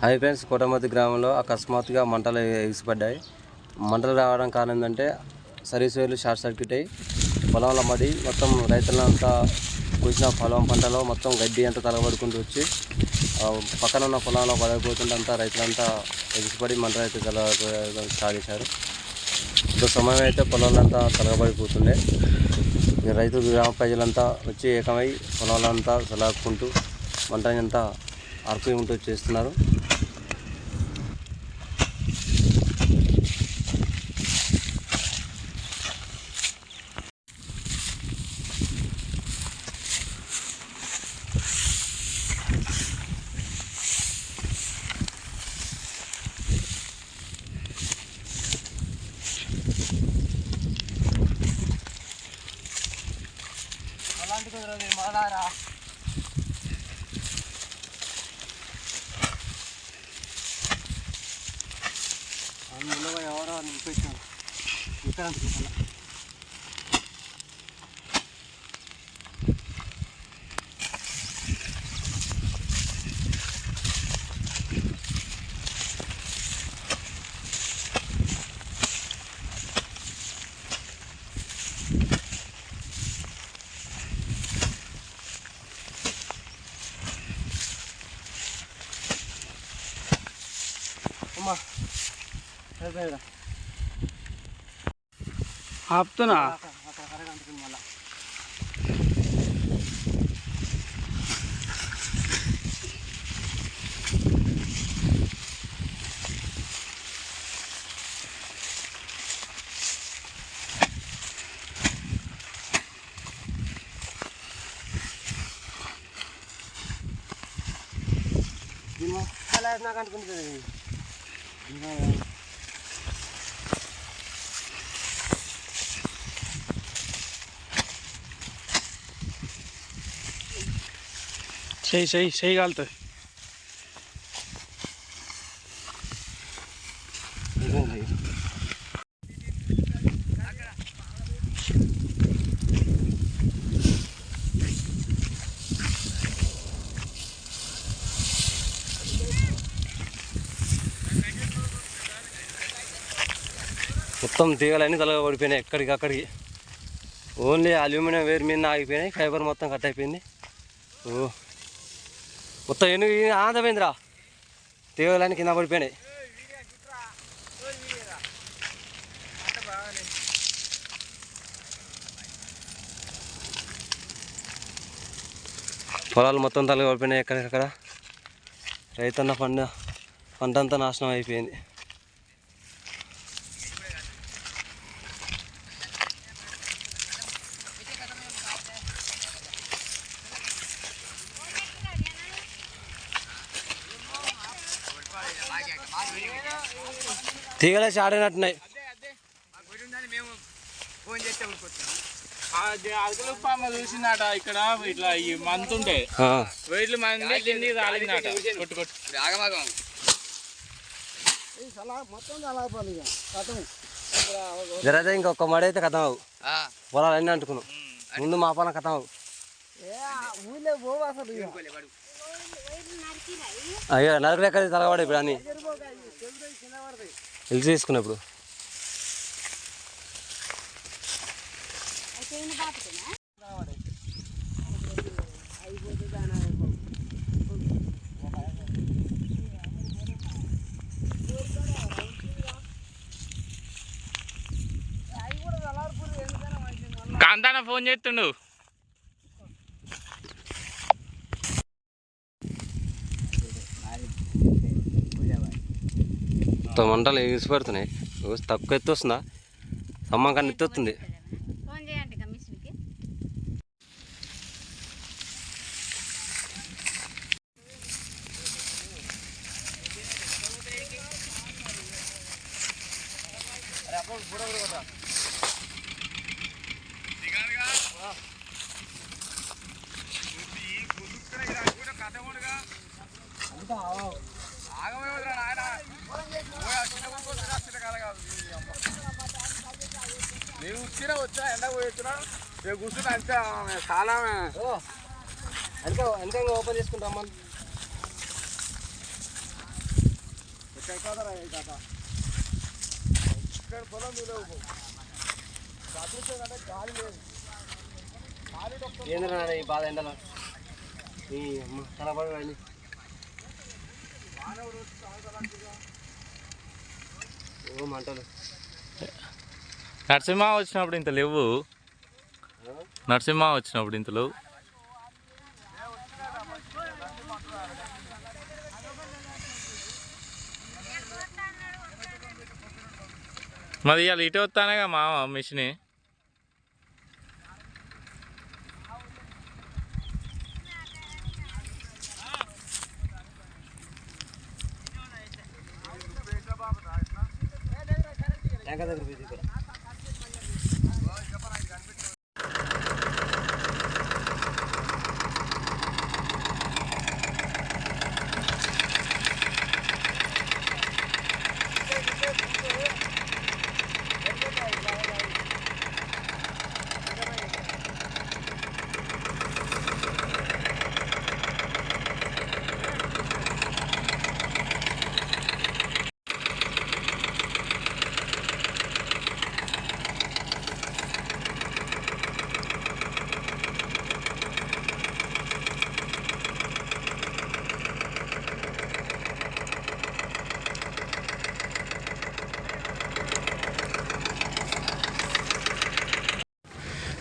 Hi friends కోటమతి గ్రామంలో అకస్మాత్తుగా మంటలు ఎగిసిపడ్డాయి మంటలు రావడం కారణం ఏంటంటే సర్వీస్ వేర్లు షార్ట్ సర్క్యూట్ అయ్యి పొలంలో మడి మొత్తం రైతులంతా కూసిన పొలం పంటలో మొత్తం గడ్డి అంతా తలబడుకుంటూ వచ్చి పక్కన ఉన్న పొలంలో పడకపోతుంటే అంతా రైతులంతా ఎగిసిపడి మంటలు అయితే తల స్టార్ట్ చేశారు ఇప్పుడు సమయం అయితే పొలాలంతా తలగబడిపోతుండే. రైతు గ్రామ ప్రజలంతా వచ్చి ఏకమై పొలాలంతా సలాక్కుంటూ అరకు ఆర్పీఎంతో చేస్తున్నారు. అలాంటి కుదరదు మగలారా మంటని అంతా ఆర్పుకుంటూ చేస్తున్నారు ఆపుతున్నా చెయ్యి చెయ్యి చెయ్యి కాలుతుంది మొత్తం తీగలన్నీ తలగా పడిపోయినాయి ఎక్కడికి అక్కడికి ఓన్లీ అల్యూమినియం వేరు మీద ఆగిపోయినాయి ఫైబర్ మొత్తం కట్ అయిపోయింది ఓ మొత్తం ఎనుగు ఆంధ్రపోయిందిరా తీగలన్నీ కింద పడిపోయినాయి. పొలాలు మొత్తం తలగా పడిపోయినాయి రైతన్న పంట పంట అంతా నాశనం అయిపోయింది. తీగలేసి ఆడినట్టున్నాయి పామ చూసిందట ఇక్కడ ఇట్లా ఈ మంత్ ఉంటే. ఆ, వెయిట్లు మంది కింది రాలిందట. కొట్టు కొట్టు. జరైతే ఇంకొక మడి అయితే కథం అవు పొలాలు అన్నీ అంటుకున్నావు ముందు మా పొలం కథం అవు అయ్యో నలుగురు ఎక్కడ తలగబడి ఇప్పుడు అని తెలిసి తీసుకున్నా ఇప్పుడు కాంతాన ఫోన్ చేస్తుండు. మొత్తం మంటలు ఎగిసి పడుతున్నాయి? ఓ, తక్కువ ఎత్తు వస్తుందా? సమ్మం కన్నా ఎత్తు వస్తుంది. ఫోన్ నేను వచ్చినా వచ్చా ఎండ పోయి వచ్చినా నేను కూర్చున్నా అంతే చాలా వెనక వెనక ఓపెన్ చేసుకుంటాం కాక ఇక్కడ పొలం అంటే గాలి లేదు. ఏంద్రా ఈ బాధ ఎండలో? ఈ వెళ్ళి ఓ మంటలు. నరసింహ వచ్చినప్పుడు ఇంత లేవు. నరసింహ వచ్చినప్పుడు ఇంత లేవు. మరి ఇవాళ ఇటే వస్తానేగా మా మిషన్?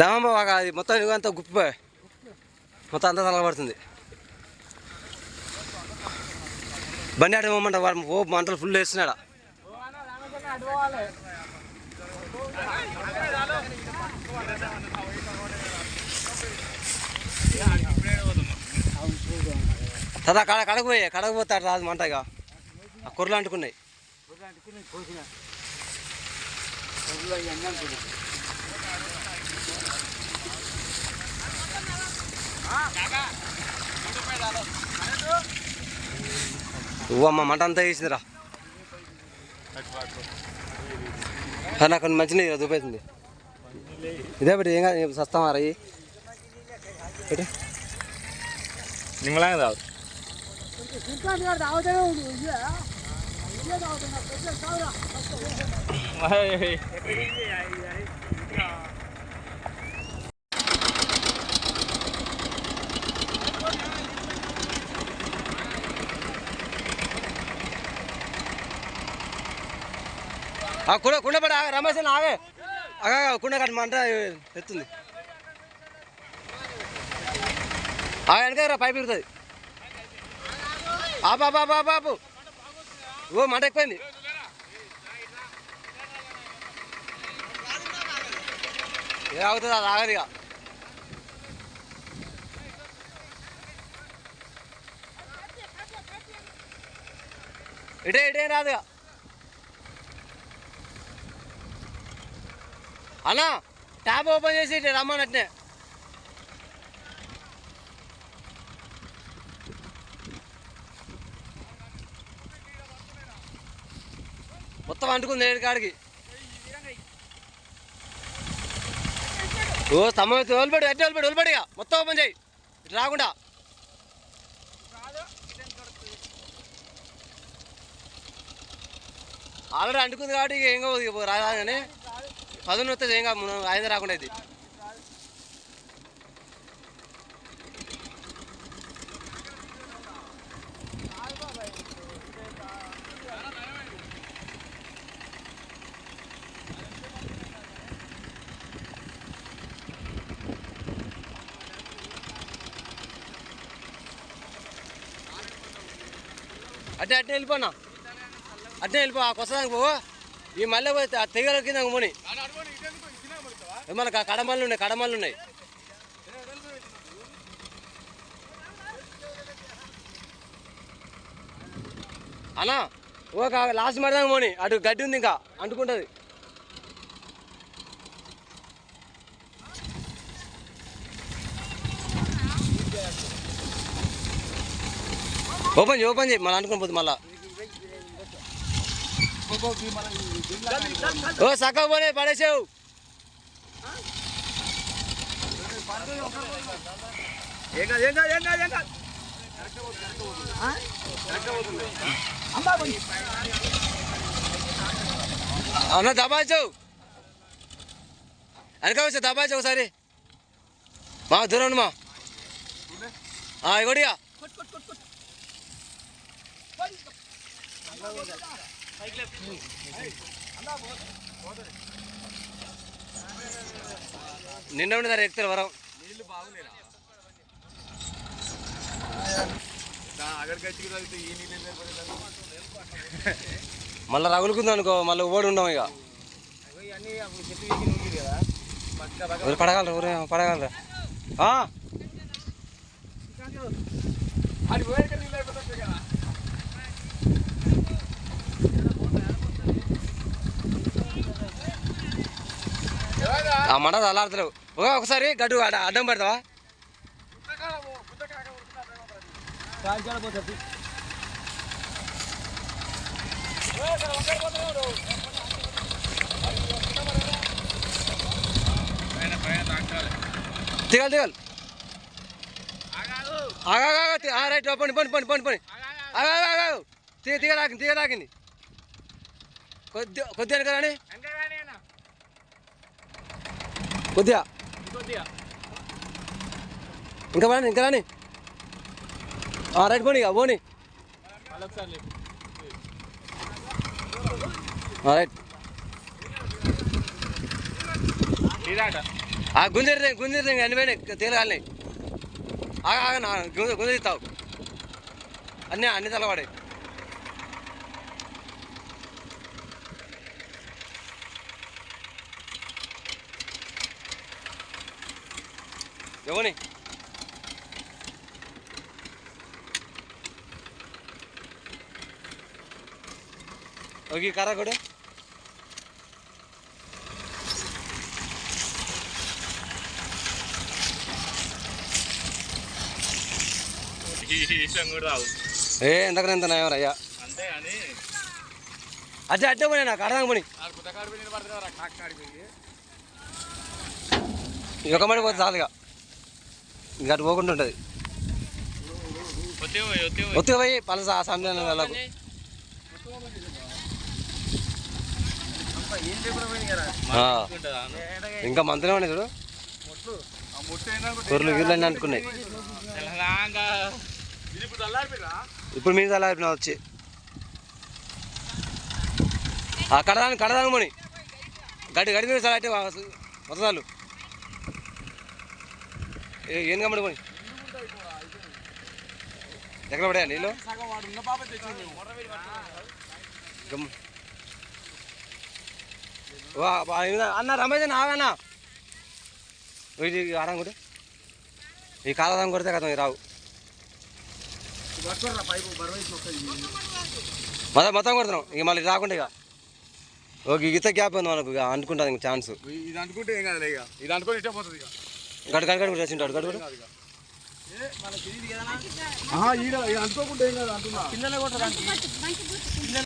దామమ్మ అది మొత్తం ఇవంతా గుప్పిపోయి మొత్తం అంతా తలబడుతుంది బండి ఆడ ఇవ్వమంట వాడు ఓ మంటలు ఫుల్ వేస్తున్నాడు. తదా కడ కడకు పోయి కడకు పోతాడు రాదు మంట ఇక ఆ కుర్రలు అంటుకున్నాయి. అమ్మ మంట అంతా వేసిందిరా అది నాకు కొన్ని మంచి నీరు చూపేసింది ఇదే పెట్టి ఏం కాదు సస్తామా రయ్యి నిమ్మలాగా తాగు. ఆ కుండ కుండ పడి రమేష్ ఆగే. అగా కుండ కట్టి మంట ఎత్తుంది. ఆ వెనక రా పైపు ఇరుతుంది ఆ బాబు బాబు బాబు ఓ మంట ఎక్కువైంది. ఏ అవుతుంది అది ఆగదు ఇక. ఇటే ఇటే రాదు ఇక. అన్నా ట్యాబ్ ఓపెన్ చేసి ఇటు రమ్మన్నట్నే మొత్తం అంటుకుంది ఏడు కాడికి. ఓ స్తంభం ఎత్తి వదిలిపెడు అట్టే వదిలిపెడు వదిలిపెడు మొత్తం ఓపెన్ చేయి. ఇటు రాకుండా. ఆల్రెడీ అంటుకుంది కాబట్టి ఇక ఏం కాదు రాదా రాగానే. పదును వస్తే ఏం కాదు ఐదు రాకుండా ఇది. అట్టే అట్టే వెళ్ళిపోనా? అట్టే వెళ్ళిపో ఆ కొత్తదానికి పో ఈ మళ్ళీ పోతే ఆ తెగల కింద ముని. మనకు ఆ కడమల్లు ఉన్నాయి కడమల్లు ఉన్నాయి. అన్నా ఒక లాస్ట్ మరదాం పోని అటు గడ్డి ఉంది ఇంకా అంటుకుంటుంది. ఓపెన్ చేయి ఓపెన్ చేయి మళ్ళీ అనుకుని పోతుంది మళ్ళీ. ఓ సగం పోనే పడేసావు. ఏం కాదు ఏం కాదు ఏం కాదు ఏం కాదు. అన్న దబాయించవు వెనక వచ్చా ఒకసారి. మా దూరం మా. ఇగోడిగా. నిన్న ఉండి దాన్ని ఎక్కుతారు వరం. నీళ్ళు పడలేదు? మళ్ళీ రగులుకుంది అనుకో మళ్ళీ ఓడి ఉండం ఇక. పడగలరా ఊరే పడగలరా? ఆ, అది పోయాక మండ ఒకసారి గడ్డు అడ్డం పెడతావా? పుస్తకాల పో, పుస్తకాల కొడుతున్నా దిగాలి దిగాలి రైట్ పండి పండి పండి పండి పండి. ఆగా తీగ తీగ తాకింది కొద్ది కొద్ది కొద్దిగా వెనక రాని వెనక రాని అన్న. కొద్దిగా ఇంకొద్దిగా. ఇంకా రాని ఇంకా రాని ఆ, రైట్ పోనీ ఇక పోనీ మళ్ళీ ఒకసారి లేపు. ఆ, రైట్ ఇదాట. ఆ గుంజరి గుంజరి అన్ని పోయినాయి తేలగాలి ఆగా ఆగా నా గుంజ గుంజరిస్తావు అన్నీ అన్ని తలవాడే ఎవని? ఓకే కర్ర కూడా. ఏ ఎంతకనే ఎంత నయం అయ్యా. అంతే కానీ అట్టే అట్టే పోనీ నాకు అడదాం పోనీ. ఆ పుస్తకాలు పోయి నిలబడతావురా, కాకి కాడికి పోయి. ఈ ఒక మడి పోతే చాలుగా. ఇంకా అటు పోకుండా ఉంటుంది. ఒత్తిగా పోయి పలస ఆ సమయంలో వాళ్ళకు ఇంకా మంత్రిలో ఉన్నాయి చూడు. కొర్రలు అన్నీ అనుకున్నాయి. ఇప్పుడు అలా అయిపోయినా వచ్చి. ఆ కడదాను కడదాను పోనీ. గడ్డి గడి మీద చాలా అంటే వదదాలు ఏం కమ్మడి ఎక్కడ పడా నీళ్ళు? అన్న రమేష్ అన్న ఆగన్నా. ఇది ఆడం కొట్టు ఈ కాలదాం కొడితే కదా రావు. మొత్తం మొత్తం కొడుతున్నాం ఇక మళ్ళీ రాకుండా ఇక. ఓకే గీత గ్యాప్ ఉంది మనకు ఇక అనుకుంటుంది ఇంక ఛాన్స్ ఇది అనుకుంటే ఏం కాదు ఇక. ఇది అనుకుంటే ఇట్టే పోతుంది ఇక. గడు గడు గడు వచ్చింటాడు గడు గడు ఏం కాదు అంటున్నా. గుర్తు